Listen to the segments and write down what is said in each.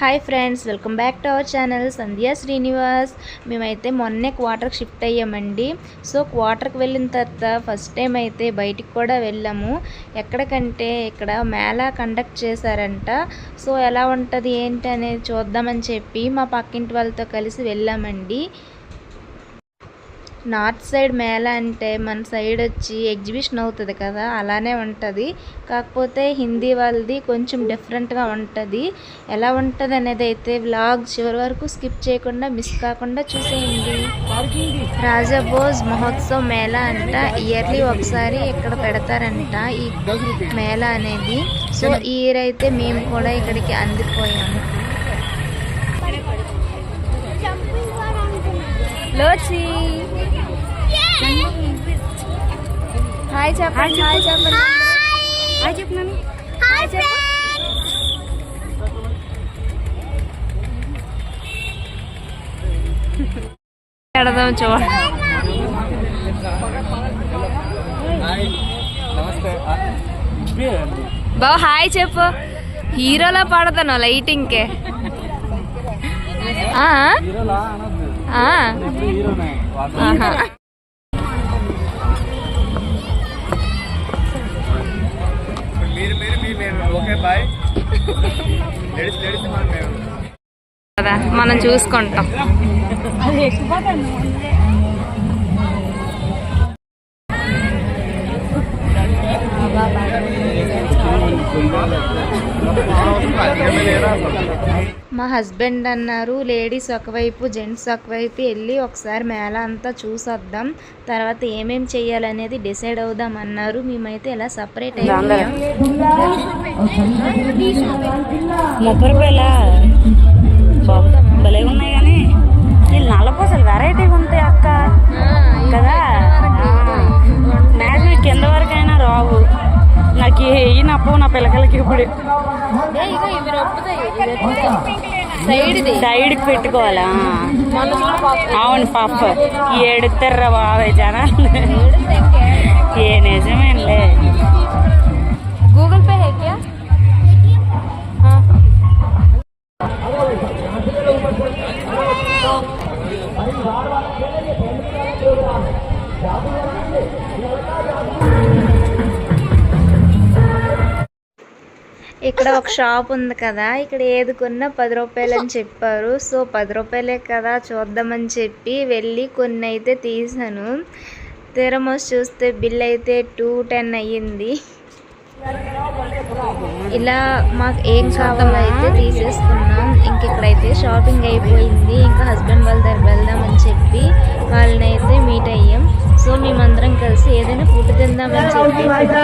Hi friends welcome back to our channel Sandhya Srinivas మేమైతే మొన్నే క్వార్టర్కి shift అయ్యామండి. So క్వార్టర్కి వెళ్ళిన తర్వాత ఫస్ట్ టైం అయితే బయటికి కూడా వెళ్ళాము. ఎక్కడికంటే ఇక్కడ మేళా కండక్ట్ చేశారంట. సో ఎలా ఉంటుంది ఏంటి అనేది చూద్దామని చెప్పి మా పక్కింటి వాళ్ళతో కలిసి వెళ్ళామండి. నార్త్ సైడ్ మేళా అంటే మన సైడ్ వచ్చి ఎగ్జిబిషన్ అవుతుంది కదా అలానే ఉంటుంది. కాకపోతే హిందీ వాళ్ళది కొంచెం డిఫరెంట్గా ఉంటుంది. ఎలా ఉంటుంది అనేది అయితే వ్లాగ్ చివరి వరకు స్కిప్ చేయకుండా మిస్ కాకుండా చూసేయండి. రాజా బోజ్ మహోత్సవ్ మేళా అంట. ఇయర్లీ ఒకసారి ఇక్కడ పెడతారంట ఈ మేళా అనేది. సో ఈ ఇయర్ అయితే మేము కూడా ఇక్కడికి అందిపోయాము. లోచి హాయ్ చెప్పండి హాయ్ చెప్పండి హాయ్ చెప్పినాను హాయ్ చెప్పండి పెడదాం చూడ నమస్తే బావ హాయ్ చెప్పు. హీరోలా పడతాను లైటింగ్కే. ఆ? హీరోలా ఓకే బాయ్. లేడీస్ లేడీస్ మనం మేము కదా మనం చూసుకుంటాం. మా హస్బెండ్ అన్నారు లేడీస్ ఒకవైపు జెంట్స్ ఒకవైపు వెళ్ళి ఒకసారి మేళ అంతా చూసొద్దాం తర్వాత ఏమేం చెయ్యాలనేది డిసైడ్ అవుదాం అన్నారు. మేమైతే ఇలా సపరేట్ అయిపోయాం. సైడ్కి పెట్టుకోవాలా? అవును పాప. ఏడుతారా బాబాయ్ జనాలు. ఏ నిజమేలే ఇక్కడ ఒక షాప్ ఉంది కదా ఇక్కడ ఏది కొన్నా పది రూపాయలు అని చెప్పారు. సో పది రూపాయలే కదా చూద్దామని చెప్పి వెళ్ళి కొన్ని అయితే తీసాను. తీరమోసి చూస్తే బిల్ అయితే టూ టెన్ అయ్యింది. ఇలా మాకు ఏం కావాలో అయితే తీసేసుకున్నాం ఇంక ఇక్కడైతే షాపింగ్ అయిపోయింది. ఇంకా హస్బెండ్ వాళ్ళ దగ్గర వెళ్దామని చెప్పి వాళ్ళని అయితే మీట్ అయ్యాం. సో మేమందరం కలిసి ఏదైనా ఫుడ్ తిందామని చెప్పి ఫుడ్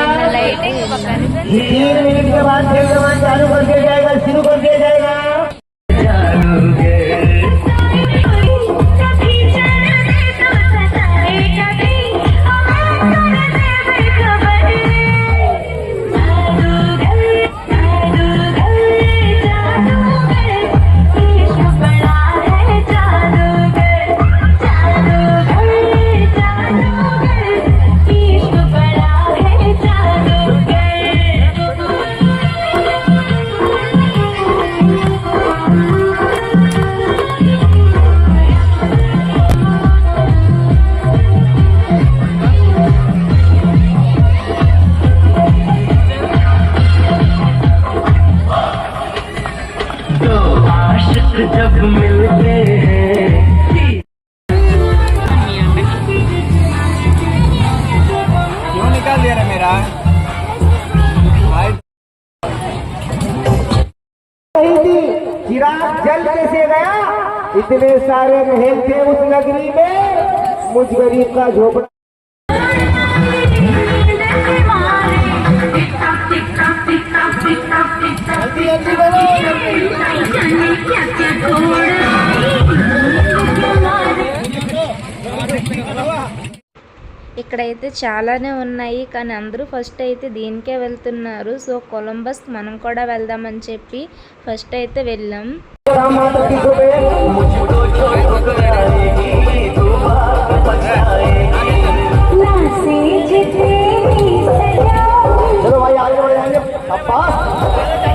चिराग जल कैसे गया इतने सारे महल थे उस नगरी में मुझ गरीब का झोपड़ा ఇక్కడైతే చాలానే ఉన్నాయి కానీ అందరూ ఫస్ట్ అయితే దీనికే వెళ్తున్నారు సో కొలంబస్ మనం కూడా వెళ్దామని చెప్పి ఫస్ట్ అయితే వెళ్ళాం माता की को मुझको छोड़ जाएगी तू भाग बचाएगी चलो भाई आगे बढ़े आगे अब्बास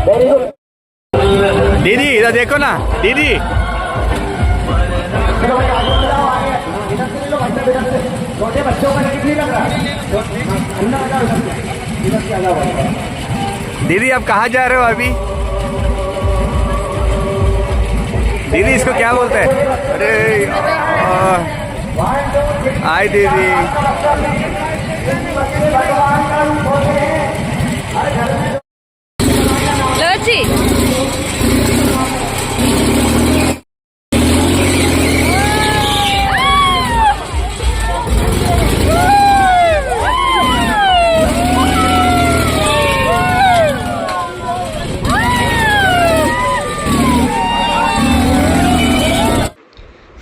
वेरी गुड दीदी इधर देखो ना दीदी दीदी आप कहाँ जा रहे हो अभी? दीदी इसको क्या बोलते हैं? अरे आए दीदी। లోచి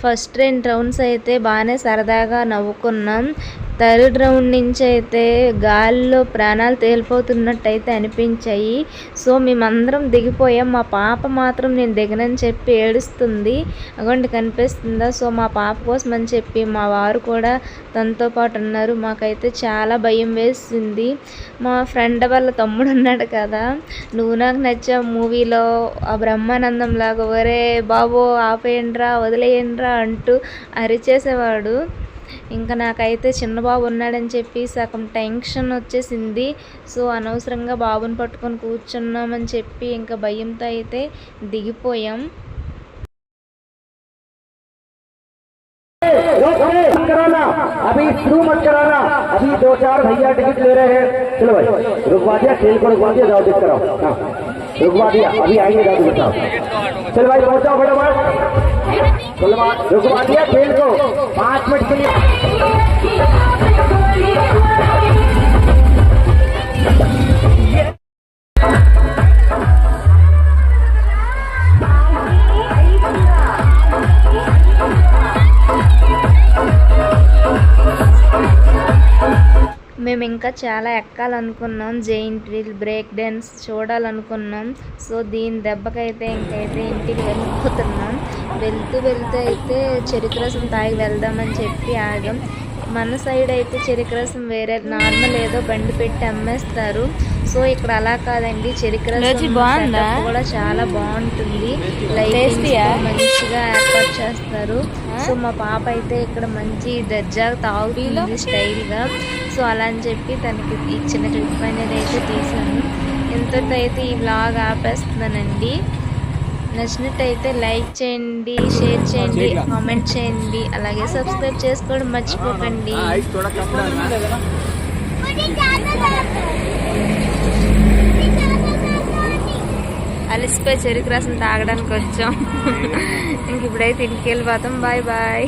ఫస్ట్ రెండు రౌండ్స్ అయితే బాగానే సరదాగా నవ్వుకున్నాం. థర్డ్ రౌండ్ నుంచి అయితే గాల్లో ప్రాణాలు తేలిపోతున్నట్టు అయితే అనిపించాయి. సో మేమందరం దిగిపోయాం. మా పాప మాత్రం నేను దిగనని చెప్పి ఏడుస్తుంది. అగోండి కనిపిస్తుందా? సో మా పాప కోసం అని చెప్పి మా వారు కూడా తనతో పాటు ఉన్నారు. మాకైతే చాలా భయం వేసింది. మా ఫ్రెండ్ వాళ్ళ తమ్ముడు ఉన్నాడు కదా నువ్వు నాకు నచ్చా మూవీలో. ఆ బ్రహ్మానందం లాగా ఒరే బాబో ఆపేయండిరా వదిలేయండిరా అంటూ అరిచేసేవాడు. ఇంకా నాకైతే చిన్న బాబు ఉన్నాడని చెప్పి సగం టెన్షన్ వచ్చేసింది సో అనవసరంగా బాబుని పట్టుకొని కూర్చున్నామని చెప్పి ఇంకా భయంతో అయితే దిగిపోయాం रोक दे, मत कराना अभी शुरू मत कराना अभी दो चार भैया टिकट ले रहे हैं चलो भाई रुकवा दिया खेल को रुकवा दिया जाओ देख कराओ हाँ रुकवा दिया अभी आएंगे जाओ बताओ चलो भाई पहुंचाओ फटाफट चलो भाई, रुकवा दिया खेल को మేము ఇంకా చాలా ఎక్కాలనుకున్నాం. జెయింట్ వీల్ బ్రేక్ డ్యాన్స్ చూడాలనుకున్నాం. సో దీని దెబ్బకైతే ఇంకైతే ఇంటికి వెళ్ళిపోతున్నాం. వెళ్తూ వెళ్తూ అయితే చెరుకు రసం తాగి వెళ్దామని చెప్పి ఆగాం. మన సైడ్ అయితే చెరుకు రసం వేరే నార్మల్ ఏదో బండి పెట్టి అమ్మేస్తారు. సో ఇక్కడ అలా కాదండి. చెరుకు రసం కూడా చాలా బాగుంటుంది? మంచిగా ఏర్పాటు చేస్తారు. సో మా పాప అయితే ఇక్కడ మంచి దర్జాగా తాగుతుంది స్టైల్గా సో అలా అని చెప్పి తనకి చిన్న క్లిప్ అనేది అయితే తీసాను. ఇంతటితో అయితే ఈ వ్లాగ్ ఆపేస్తున్నానండి. నచ్చినట్టయితే లైక్ చేయండి షేర్ చేయండి కామెంట్ చేయండి అలాగే సబ్స్క్రైబ్ చేసుకోవడం మర్చిపోకండి. అలసిపోయి చెరుకు రసం తాగడానికి వచ్చాం. ఇంక ఇప్పుడైతే ఇంటికి వెళ్ళిపోతాం. Bye bye.